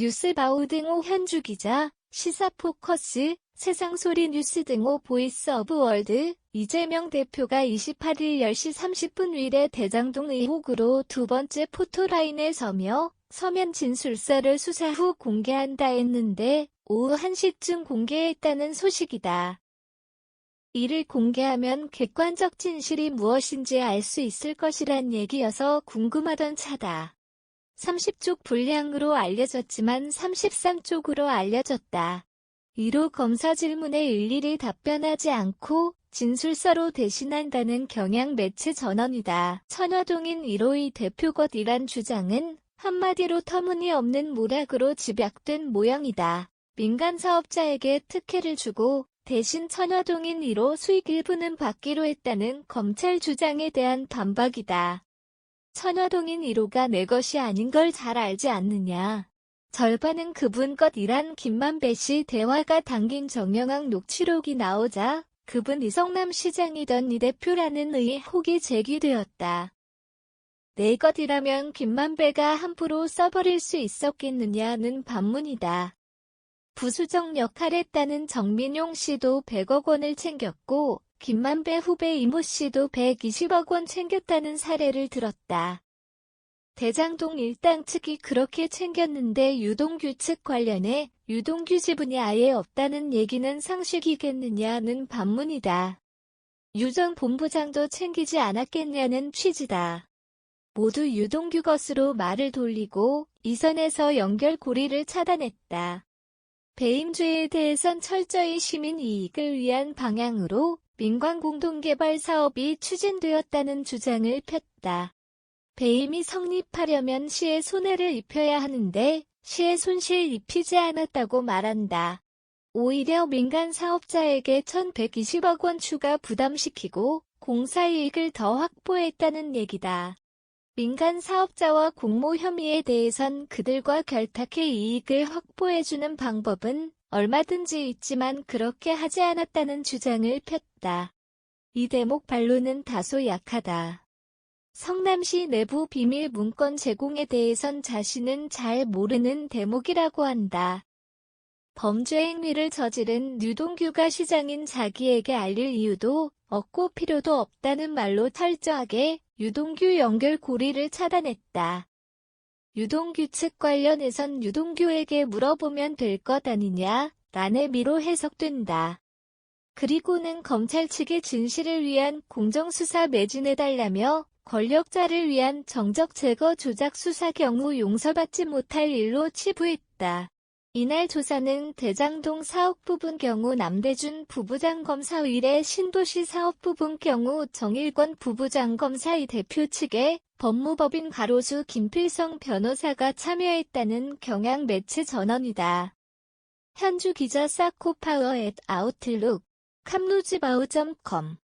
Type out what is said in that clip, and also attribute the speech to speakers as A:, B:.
A: 뉴스바우 등호 현주 기자, 시사포커스, 세상소리 뉴스 등호 보이스 오브 월드, 이재명 대표가 28일 10시 30분 위례 대장동 의혹으로 두 번째 포토라인에 서며 서면 진술서를 수사 후 공개한다 했는데 오후 1시쯤 공개했다는 소식이다. 이를 공개하면 객관적 진실이 무엇인지 알 수 있을 것이란 얘기여서 궁금하던 차다. 30쪽 분량으로 알려졌지만 33쪽으로 알려졌다. 이로 검사 질문에 일일이 답변하지 않고 진술서로 대신한다는 경향 매체 전원이다. 천화동인 1호의 대표것이란 주장은 한마디로 터무니없는 모락으로 집약된 모양이다. 민간 사업자에게 특혜를 주고 대신 천화동인 1호 수익 일부는 받기로 했다는 검찰 주장에 대한 반박이다. 천화동인 1호가 내 것이 아닌 걸 잘 알지 않느냐. 절반은 그분 것이란 김만배 씨 대화가 담긴 정영학 녹취록이 나오자 그분 이성남 시장이던 이 대표라는 의혹이 제기되었다. 내 것이라면 김만배가 함부로 써버릴 수 있었겠느냐는 반문이다. 부수적 역할했다는 정민용 씨도 100억 원을 챙겼고 김만배 후배 이모 씨도 120억 원 챙겼다는 사례를 들었다. 대장동 일당 측이 그렇게 챙겼는데 유동규 측 관련해 유동규 지분이 아예 없다는 얘기는 상식이겠느냐는 반문이다. 유 전 본부장도 챙기지 않았겠냐는 취지다. 모두 유동규 것으로 말을 돌리고 이 선에서 연결고리를 차단했다. 배임죄에 대해선 철저히 시민 이익을 위한 방향으로 민관 공동개발 사업이 추진되었다는 주장을 폈다. 배임이 성립하려면 시에 손해를 입혀야 하는데 시에 손실 입히지 않았다고 말한다. 오히려 민간 사업자에게 1120억 원 추가 부담시키고 공사이익을 더 확보했다는 얘기다. 민간 사업자와 공모 혐의에 대해선 그들과 결탁해 이익을 확보해주는 방법은 얼마든지 있지만 그렇게 하지 않았다는 주장을 폈다. 이 대목 반론은 다소 약하다. 성남시 내부 비밀 문건 제공에 대해선 자신은 잘 모르는 대목이라고 한다. 범죄 행위를 저지른 유동규가 시장인 자기에게 알릴 이유도 없고 필요도 없다는 말로 철저하게 유동규 연결 고리를 차단했다. 유동규 측 관련해선 유동규에게 물어보면 될 것 아니냐, 라는 미로 해석된다. 그리고는 검찰 측의 진실을 위한 공정수사 매진해달라며 권력자를 위한 정적 제거 조작 수사 경우 용서받지 못할 일로 치부했다. 이날 조사는 대장동 사업 부분 경우 남대준 부부장 검사 위례 신도시 사업 부분 경우 정일권 부부장 검사의 대표 측에 법무법인 가로수 김필성 변호사가 참여했다는 경향 매체 전원이다. 현주 기자 사코파워 앳 아웃룩 캄루즈바우.com